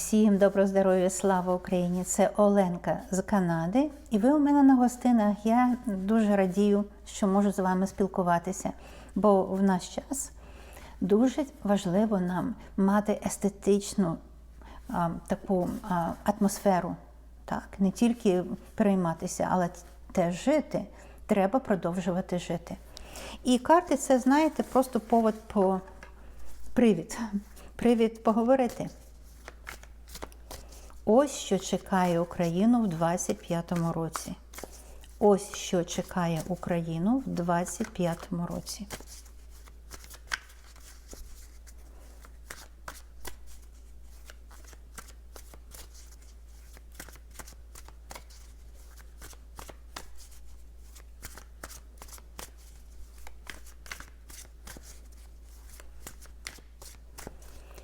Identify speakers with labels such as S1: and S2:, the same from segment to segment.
S1: Всім добро здоров'я, слава Україні! Це Оленка з Канади. І ви у мене на гостинах. Я дуже радію, що можу з вами спілкуватися, бо в наш час дуже важливо нам мати естетичну а, таку а, атмосферу. Так, не тільки перейматися, але теж жити. Треба продовжувати жити. І карти це, знаєте, просто повод по привід. Привід поговорити. Ось що чекає Україну в 25-му році. Ось що чекає Україну в 25-му році.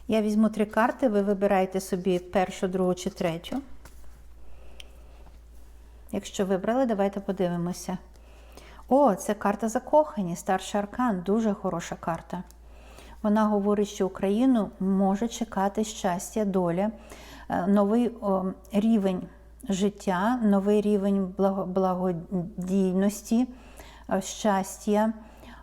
S1: Я візьму три карти, ви вибираєте собі першу, другу чи третю. Якщо вибрали, давайте подивимося. О, це карта закохані, старший аркан, дуже хороша карта. Вона говорить, що Україну може чекати щастя, доля, е, новий рівень життя, новий рівень благодійності, е, щастя,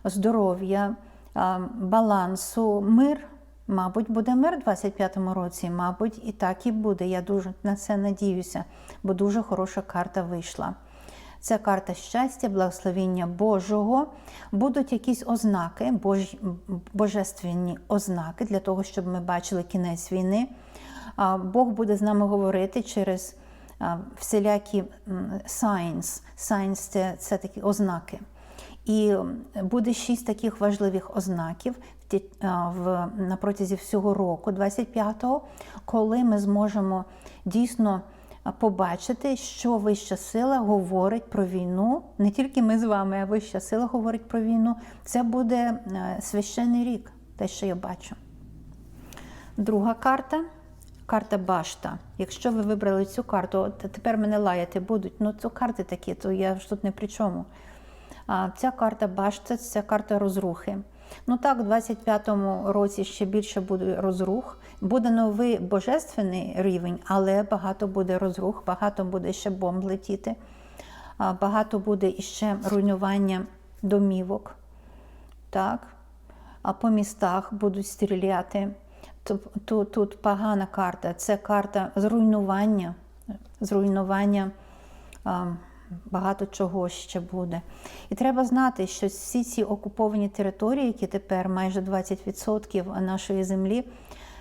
S1: здоров'я, е, балансу, мир. Мабуть, буде мир у 25-му році, мабуть, і так і буде. Я дуже на це надіюся, бо дуже хороша карта вийшла. Це карта щастя, благословіння Божого. Будуть якісь ознаки, бож... божественні ознаки для того, щоб ми бачили кінець війни. Бог буде з нами говорити через всілякі signs. Signs – це, це такі ознаки. І буде шість таких важливих ознаків а, в, на протязі всього року, 25-го, коли ми зможемо дійсно побачити, що вища сила говорить про війну. Не тільки ми з вами, а вища сила говорить про війну. Це буде е, священний рік, те, що я бачу. Друга карта карта башта. Якщо ви вибрали цю карту, от тепер мене лаяти будуть. Ну, це карти такі, то я ж тут не при чому. А ця карта башта це карта розрухи. Ну так, в 25-му році ще більше буде розрух. Буде новий божественний рівень, але багато буде розрух, багато буде ще бомб летіти, багато буде іще руйнування домівок. Так? А по містах будуть стріляти. Тут, тут, тут погана карта. Це карта зруйнування, зруйнування багато чого ще буде. І треба знати, що всі ці окуповані території, які тепер майже 20% нашої землі,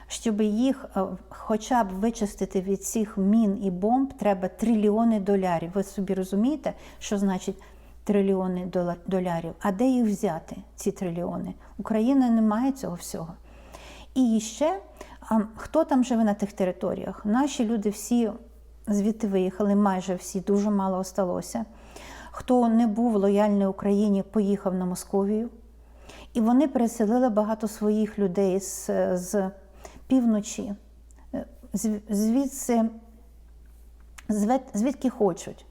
S1: щоб їх е, хоча б вичистити від цих мін і бомб, треба трильйони долярів. Ви собі розумієте, що значить трильйони долярів? А де їх взяти, ці трильйони? Україна не має цього всього. І ще хто там живе на тих територіях? Наші люди всі звідти виїхали, майже всі, дуже мало осталося. Хто не був лояльний Україні, поїхав на Московію. І вони переселили багато своїх людей з, з півночі, е, звідси, звідки хочуть.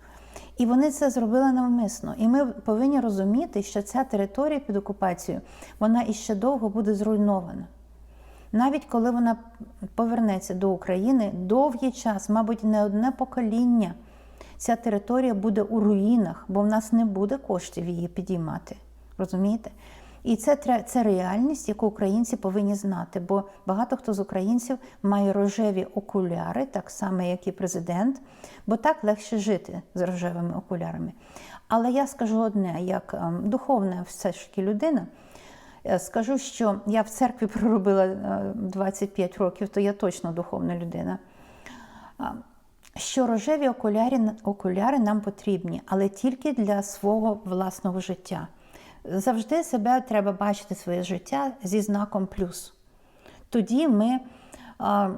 S1: І вони це зробили навмисно. І ми повинні розуміти, що ця територія під окупацією, вона іще довго буде зруйнована. Навіть коли вона повернеться до України, довгий час, мабуть, не одне покоління, ця територія буде у руїнах, бо в нас не буде коштів її підіймати. Розумієте? І це, це реальність, яку українці повинні знати, бо багато хто з українців має рожеві окуляри, так само, як і президент, бо так легше жити з рожевими окулярами. Але я скажу одне, як ем, духовна все ж таки людина, Скажу, що я в церкві проробила е, 25 років, то я точно духовна людина. Що рожеві окуляри, окуляри нам потрібні, але тільки для свого власного життя. Завжди себе треба бачити своє життя зі знаком плюс. Тоді ми а,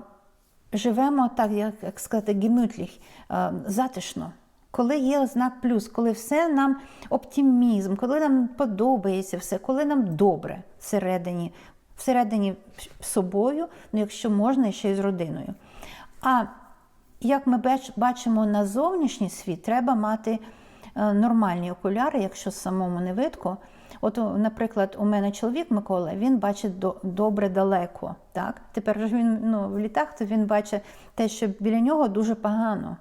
S1: живемо так, як, як сказати, гемютліх, а, затишно. Коли є знак плюс, коли все нам оптимізм, коли нам подобається все, коли нам добре всередині, всередині собою, ну якщо можна, ще й з родиною. А як ми бачимо на зовнішній світ, треба мати е, нормальні окуляри, якщо самому не видко, От, наприклад, у мене чоловік Микола, він бачить до- добре далеко. Так? Тепер ж він ну, в літах, то він бачить те, що біля нього дуже погано.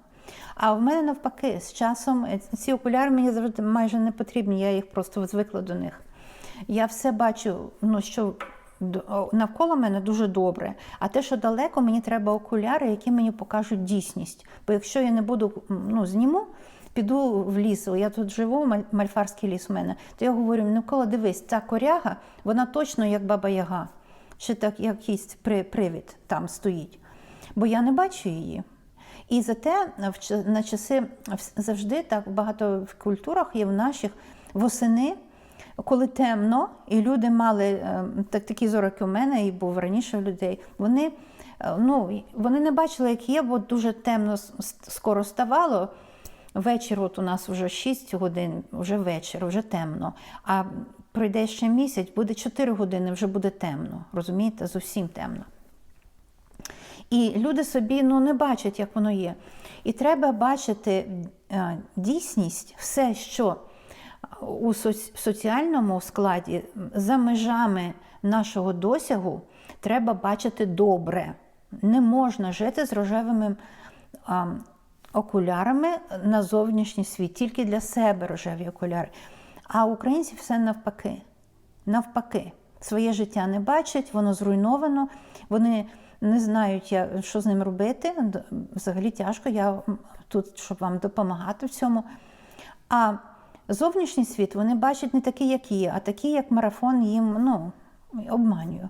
S1: А в мене навпаки, з часом е, ці окуляри мені завжди майже не потрібні, я їх просто звикла до них. Я все бачу, ну, що навколо мене дуже добре. А те, що далеко, мені треба окуляри, які мені покажуть дійсність. Бо якщо я не буду ну, зніму, піду в ліс, я тут живу, мальфарський ліс у мене, то я говорю: Микола, дивись, ця коряга, вона точно як баба Яга, чи так якийсь привід там стоїть. Бо я не бачу її. І зате в на часи завжди так багато в культурах є в наших восени, коли темно, і люди мали е, так, такі зороки у мене, і був раніше людей. Вони, е, ну, вони не бачили, як є, бо дуже темно скоро ставало. Вечір, от у нас вже 6 годин, вже вечір, вже темно. А пройде ще місяць, буде 4 години, вже буде темно. Розумієте, зовсім темно. І люди собі ну, не бачать, як воно є. І треба бачити е, дійсність, все, що у соціальному складі за межами нашого досягу, треба бачити добре. Не можна жити з рожевими окулярами на зовнішній світ, тільки для себе рожеві окуляри. А українці все навпаки. Навпаки, своє життя не бачать, воно зруйновано, вони не знають, що з ним робити. Взагалі тяжко, я тут, щоб вам допомагати в цьому. А зовнішній світ вони бачать не такий, як є, а такий, як марафон їм ну, обманює.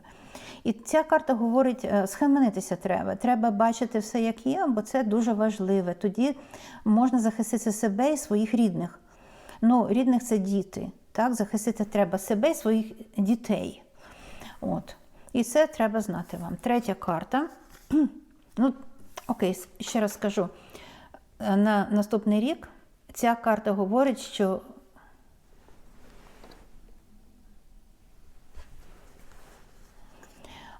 S1: І ця карта говорить, е, схаменитися треба. Треба бачити все, як є, бо це дуже важливе. Тоді можна захистити себе і своїх рідних. Ну, рідних це діти. Так, захистити треба себе і своїх дітей. От. І це треба знати вам. Третя карта. Ну, окей, ще раз скажу. Е, На наступний рік ця карта говорить, що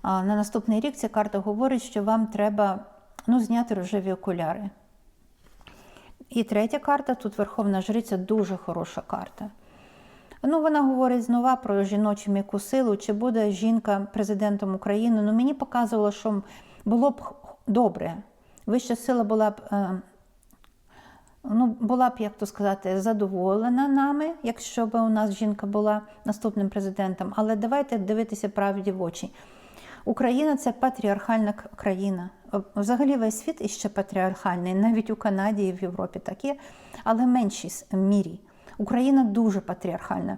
S1: на наступний рік ця карта говорить, що вам треба ну, зняти рожеві окуляри. І третя карта, тут Верховна Жриця, дуже хороша карта. Ну, вона говорить знову про жіночу м'яку силу, чи буде жінка президентом України. Ну, мені показувало, що було б добре. Вища сила була б, е, ну, була б, як то сказати, задоволена нами, якщо б у нас жінка була наступним президентом. Але давайте дивитися правді в очі. Україна це патріархальна країна. Е, Взагалі весь світ іще патріархальний, навіть у Канаді і в Європі так є, але в меншій мірі. Україна дуже патріархальна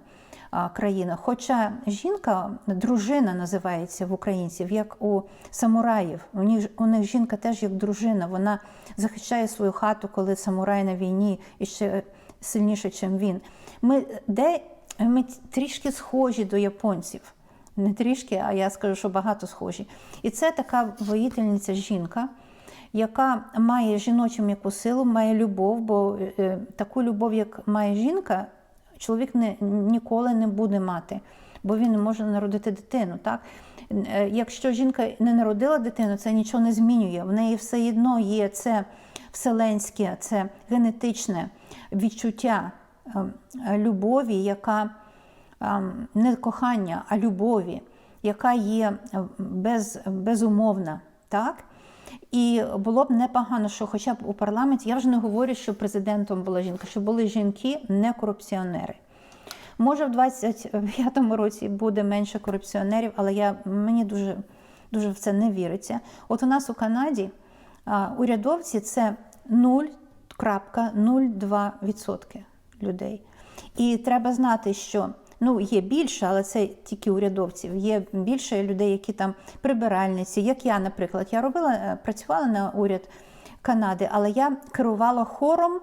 S1: країна. Хоча жінка, дружина називається в українців, як у самураїв. У них, у них жінка теж як дружина. Вона захищає свою хату, коли самурай на війні і ще сильніше, ніж він. Ми, де, ми трішки схожі до японців. Не трішки, а я скажу, що багато схожі. І це така воїтельниця жінка, яка має жіночу м'яку силу, має любов, бо е, таку любов, як має жінка, чоловік не, ніколи не буде мати, бо він не може народити дитину. Так? Е, Якщо жінка не народила дитину, це нічого не змінює. В неї все одно є це вселенське, це генетичне відчуття е, е, любові, яка ем, не кохання, а любові, яка є е, без, безумовна. Так? І було б непогано, що хоча б у парламенті, я вже не говорю, що президентом була жінка, що були жінки, не корупціонери. Може, в 25-му році буде менше корупціонерів, але я, мені дуже, дуже в це не віриться. От у нас у Канаді а, урядовці це 0,02% людей. І треба знати, що ну, є більше, але це тільки урядовців. Є більше людей, які там прибиральниці, як я, наприклад. Я робила, е, працювала на уряд Канади, але я керувала хором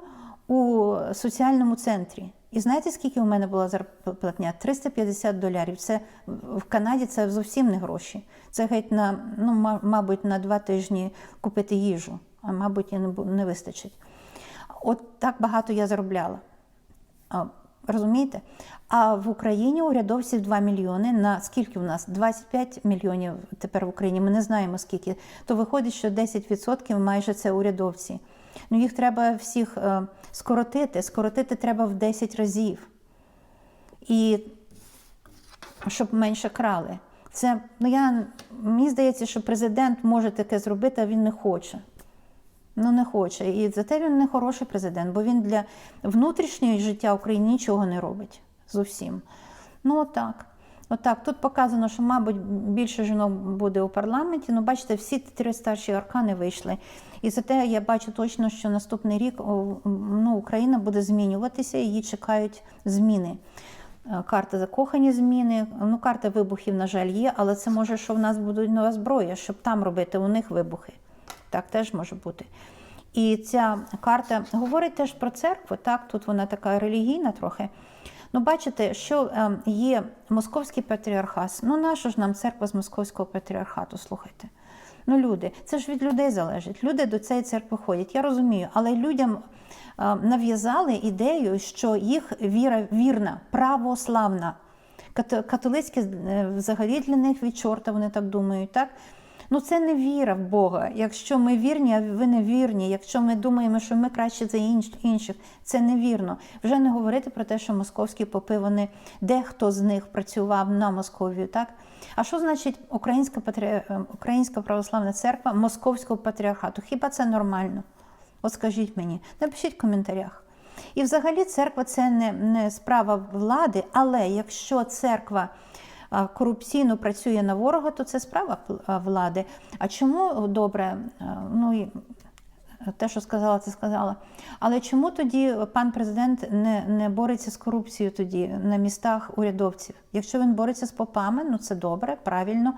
S1: у соціальному центрі. І знаєте, скільки у мене була зарплатня? 350 долярів. Це в Канаді це зовсім не гроші. Це геть на, ну, мабуть, на два тижні купити їжу, а мабуть, і не, вистачить. От так багато я заробляла. Розумієте? А в Україні урядовців 2 мільйони. На скільки у нас? 25 мільйонів тепер в Україні. Ми не знаємо скільки. То виходить, що 10% майже це урядовці. Ну їх треба всіх е, скоротити. Скоротити треба в 10 разів. І щоб менше крали. Це ну я мені здається, що президент може таке зробити, а він не хоче. Ну не хоче. І зате він не хороший президент, бо він для внутрішнього життя України нічого не робить зовсім. Ну отак. Отак. Тут показано, що, мабуть, більше жінок буде у парламенті. Ну, бачите, всі три старші аркани вийшли. І зате я бачу точно, що наступний рік ну, Україна буде змінюватися, її чекають зміни. Е, Карта закохані зміни. Ну, карта вибухів, на жаль, є, але це може, що в нас буде нова зброя, щоб там робити у них вибухи. Так теж може бути. І ця карта говорить теж про церкву. Так, тут вона така релігійна трохи. Ну, бачите, що е, є московський патріархат. Ну, нащо ж нам церква з московського патріархату? Слухайте. Ну, люди, це ж від людей залежить. Люди до цієї церкви ходять. Я розумію, але людям е, нав'язали ідею, що їх віра вірна, православна. Кат- Католицьке е, взагалі для них від чорта, вони так думають, так? Ну, це не віра в Бога. Якщо ми вірні, а ви не вірні. Якщо ми думаємо, що ми краще за інших, це невірно. Вже не говорити про те, що московські попи, вони дехто з них працював на Московію, так? А що значить Українська, патрі... е, Українська православна церква Московського патріархату? Хіба це нормально? От скажіть мені, напишіть в коментарях. І взагалі церква це не, не справа влади, але якщо церква корупційно працює на ворога, то це справа влади. А чому добре? Ну і те, що сказала, це сказала. Але чому тоді пан президент не, не бореться з корупцією тоді на містах урядовців? Якщо він бореться з попами, ну це добре, правильно.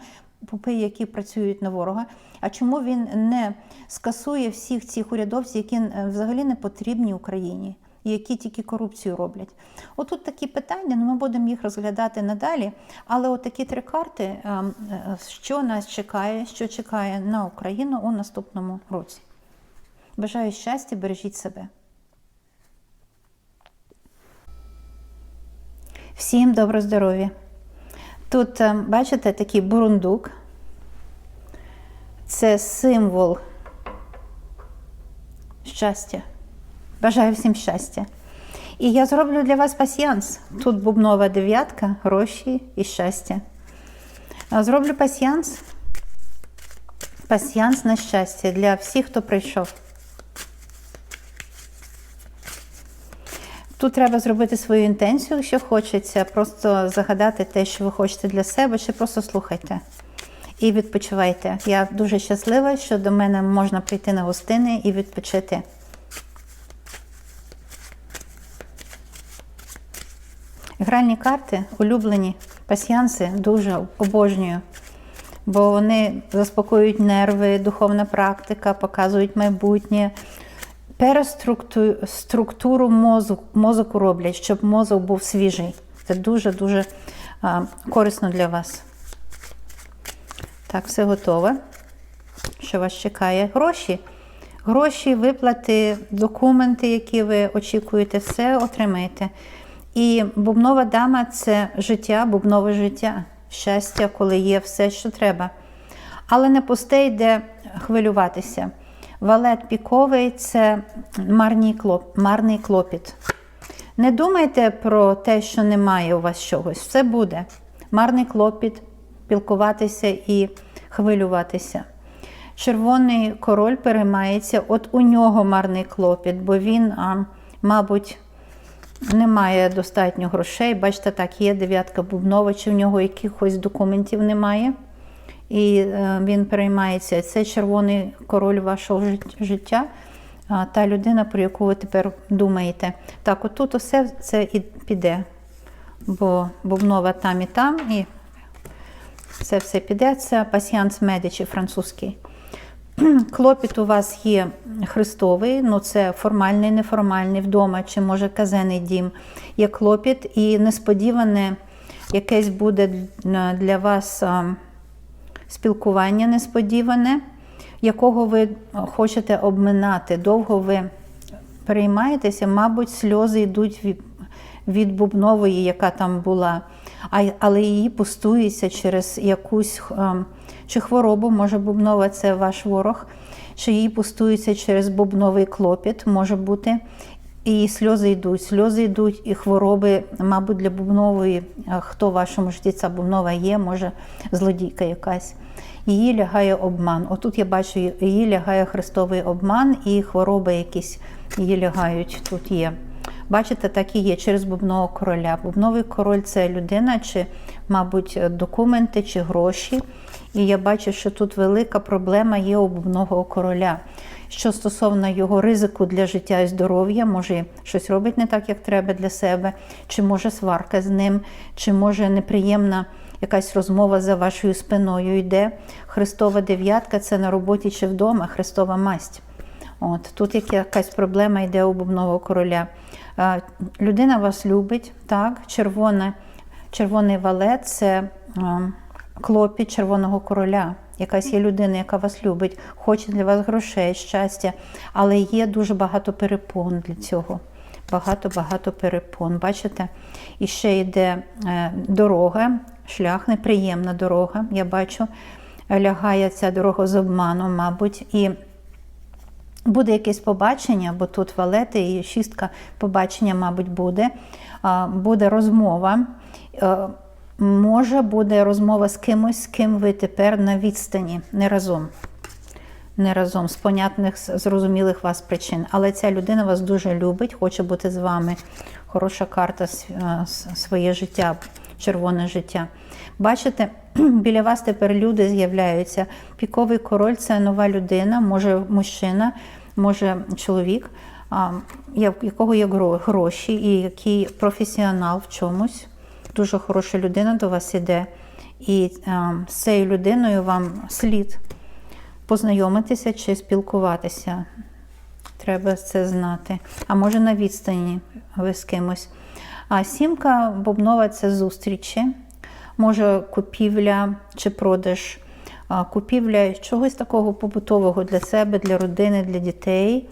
S1: Попи, які працюють на ворога. А чому він не скасує всіх цих урядовців, які е, взагалі не потрібні Україні? Які тільки корупцію роблять. Отут такі питання, ну ми будемо їх розглядати надалі. Але от три карти, е, е, що нас чекає, що чекає на Україну у наступному році. Бажаю щастя, бережіть себе. Всім добро здоров'я. Тут, е, бачите, такий бурундук. Це символ щастя. Бажаю всім щастя. І я зроблю для вас пасіянс. Тут бубнова дев'ятка, гроші і щастя. Зроблю пасіянс. Пасіянс на щастя для всіх, хто прийшов. Тут треба зробити свою інтенцію, якщо хочеться, просто загадати те, що ви хочете для себе, чи просто слухайте і відпочивайте. Я дуже щаслива, що до мене можна прийти на гостини і відпочити. Гральні карти, улюблені пасіянси, дуже обожнюю, бо вони заспокоюють нерви, духовна практика, показують майбутнє. Переструктуру мозку, мозоку роблять, щоб мозок був свіжий. Це дуже-дуже корисно для вас. Так, все готове. Що вас чекає? Гроші. Гроші, виплати, документи, які ви очікуєте, все отримаєте. І бубнова дама це життя, бубнове життя, щастя, коли є все, що треба. Але не пусте йде хвилюватися. Валет піковий це марний, клопіт. Не думайте про те, що немає у вас чогось. Все буде. Марний клопіт, пілкуватися і хвилюватися. Червоний король переймається, от у нього марний клопіт, бо він, а, мабуть, немає достатньо грошей. Бачите, так, є дев'ятка бубнова, чи в нього якихось документів немає. І е, він переймається. Це червоний король вашого життя, та людина, про яку ви тепер думаєте. Так, отут усе це і піде. Бо бубнова там і там, і це все піде. Це пасіанс медичі французький. Клопіт у вас є христовий, ну це формальний, неформальний вдома, чи може казенний дім. Є клопіт, і несподіване якесь буде для вас спілкування несподіване, якого ви хочете обминати. Довго ви переймаєтеся, мабуть, сльози йдуть від, бубнової, яка там була, але її пустується через якусь а, чи хворобу, може бубнова це ваш ворог, чи її пустується через бубновий клопіт, може бути. І сльози йдуть, сльози йдуть, і хвороби, мабуть, для бубнової, хто в вашому житті ця бубнова є, може злодійка якась. Її лягає обман. Отут я бачу, її лягає христовий обман, і хвороби якісь її лягають тут є. Бачите, так і є через бубнового короля. Бубновий король це людина, чи, мабуть, документи, чи гроші. І я бачу, що тут велика проблема є у короля. Що стосовно його ризику для життя і здоров'я, може щось робить не так, як треба для себе, чи може сварка з ним, чи може неприємна якась розмова за вашою спиною йде. Христова дев'ятка це на роботі чи вдома, Христова масть. От Тут якась проблема йде у короля. Людина вас любить, так, червона, червоний валет це клопіт червоного короля. Якась є людина, яка вас любить, хоче для вас грошей, щастя, але є дуже багато перепон для цього. Багато-багато перепон. Бачите? І ще йде е, дорога, шлях, неприємна дорога. Я бачу, лягає ця дорога з обманом, мабуть. І буде якесь побачення, бо тут валети і шістка побачення, мабуть, буде. Буде розмова. Може, буде розмова з кимось, з ким ви тепер на відстані, не разом. Не разом, з понятних, зрозумілих вас причин. Але ця людина вас дуже любить, хоче бути з вами. Хороша карта е, своє життя, червоне життя. Бачите, біля вас тепер люди з'являються. Піковий король це нова людина, може мужчина, може чоловік, якого є гроші і який професіонал в чомусь дуже хороша людина до вас іде, і а, з цією людиною вам слід познайомитися чи спілкуватися. Треба це знати. А може на відстані ви з кимось. А сімка бубнова це зустрічі, може купівля чи продаж, купівля чогось такого побутового для себе, для родини, для дітей.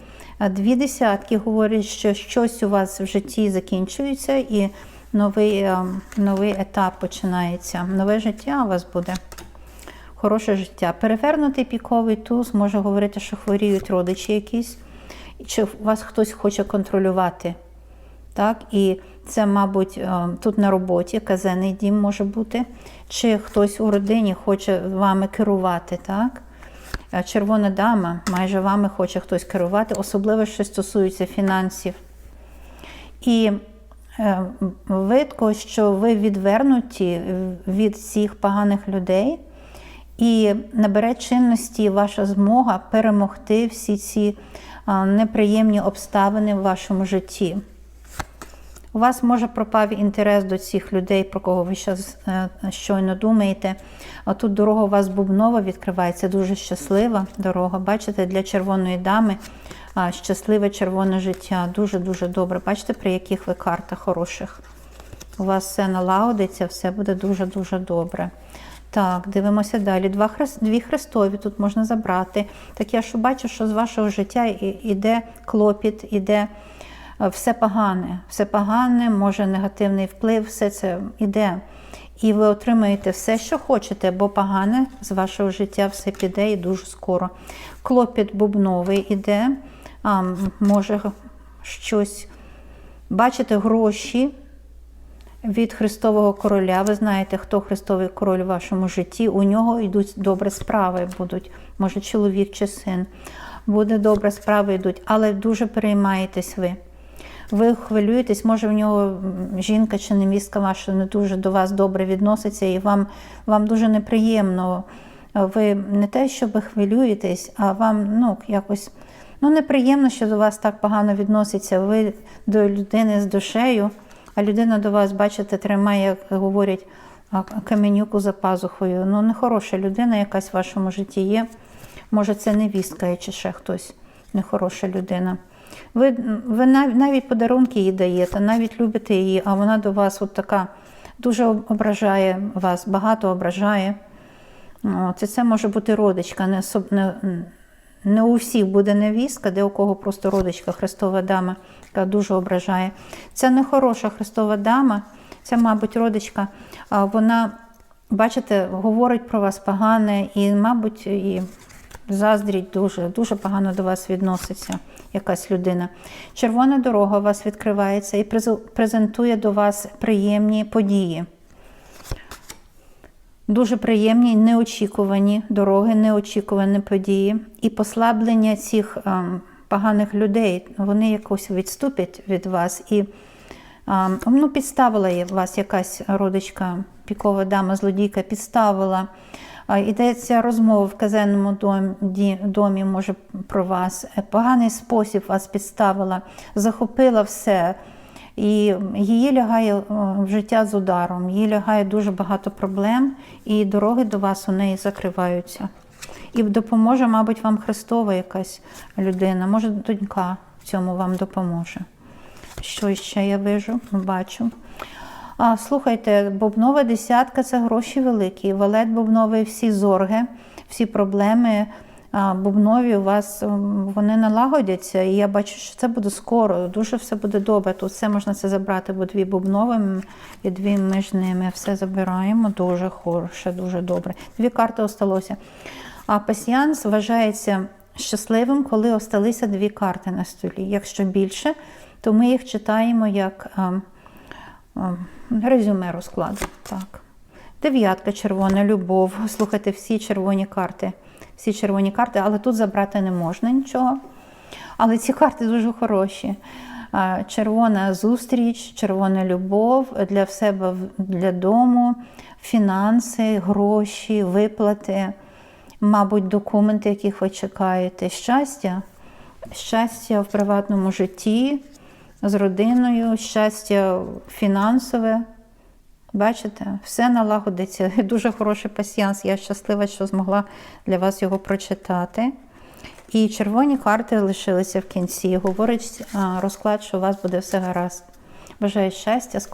S1: Дві десятки говорять, що щось у вас в житті закінчується і новий, е, новий етап починається. Нове життя у вас буде. Хороше життя. Перевернутий піковий туз може говорити, що хворіють родичі якісь, чи вас хтось хоче контролювати. Так? І це, мабуть, е, тут на роботі казенний дім може бути, чи хтось у родині хоче вами керувати. Так? Е, Червона дама, майже вами хоче хтось керувати, особливо, що стосується фінансів. І видко, що ви відвернуті від всіх поганих людей, і набере чинності ваша змога перемогти всі ці неприємні обставини в вашому житті. У вас може пропав інтерес до цих людей, про кого ви зараз щойно думаєте. А тут дорога у вас бубнова відкривається, дуже щаслива дорога. Бачите, для червоної дами щасливе червоне життя. Дуже-дуже добре. Бачите, при яких ви картах хороших. У вас все налагодиться, все буде дуже-дуже добре. Так, дивимося далі. Два хрест, дві хрестові тут можна забрати. Так я що бачу, що з вашого життя іде клопіт, іде е, все погане. Все погане, може негативний вплив, все це іде. І ви отримаєте все, що хочете, бо погане з вашого життя все піде і дуже скоро. Клопіт бубновий іде, а, може щось. Бачите, гроші від Христового короля. Ви знаєте, хто Христовий король у вашому житті. У нього йдуть добре справи, будуть, може, чоловік чи син. Буде добре справи йдуть, але дуже переймаєтесь ви. Ви хвилюєтесь, може, в нього жінка чи невістка ваша не дуже до вас добре відноситься, і вам, вам дуже неприємно. Ви не те, що ви хвилюєтесь, а вам ну, якось ну, неприємно, що до вас так погано відноситься. Ви до людини з душею, а людина до вас, бачите, тримає, як говорять, каменюку за пазухою. Ну, нехороша людина якась в вашому житті є. Може, це невістка чи ще хтось нехороша людина. Ви, ви навіть подарунки їй даєте, навіть любите її, а вона до вас от така дуже ображає вас, багато ображає. І це може бути родичка, не, не, не у всіх буде невістка, де у кого просто родичка, Христова дама, яка дуже ображає. Це не хороша Христова дама, це, мабуть, родичка. Вона, бачите, говорить про вас погане і, мабуть, і Заздріть дуже, дуже погано до вас відноситься якась людина. Червона дорога у вас відкривається і презентує до вас приємні події. Дуже приємні, неочікувані дороги, неочікувані події. І послаблення цих ем, поганих людей, вони якось відступять від вас. І ем, ну, підставила вас якась родичка, пікова дама, злодійка, підставила. А, Йдеться розмова в казенному домі, домі, може, про вас. Е, Поганий спосіб вас підставила, захопила все. І її лягає е, в життя з ударом, їй лягає дуже багато проблем, і дороги до вас у неї закриваються. І допоможе, мабуть, вам Христова якась людина, може, донька в цьому вам допоможе. Що ще я вижу, бачу. А, слухайте, бубнова десятка це гроші великі. Валет бубновий, всі зорги, всі проблеми бубнові у вас вони налагодяться. І я бачу, що це буде скоро. Дуже все буде добре. Тут все можна це забрати, бо дві бубнові і дві між ними. Все забираємо. Дуже хороше, дуже добре. Дві карти осталося. А пасіянс вважається щасливим, коли осталися дві карти на столі. Якщо більше, то ми їх читаємо як. а, а, Резюме розкладу. Так. Дев'ятка червона, любов. Слухайте, всі червоні карти. Всі червоні карти, але тут забрати не можна нічого. Але ці карти дуже хороші. Червона зустріч, червона любов для себе, для дому, фінанси, гроші, виплати, мабуть, документи, яких ви чекаєте. Щастя, щастя в приватному житті, з родиною, щастя фінансове. Бачите, все налагодиться. Дуже хороший пасіянс. Я щаслива, що змогла для вас його прочитати. І червоні карти лишилися в кінці. Говорить розклад, що у вас буде все гаразд. Бажаю щастя, скоро.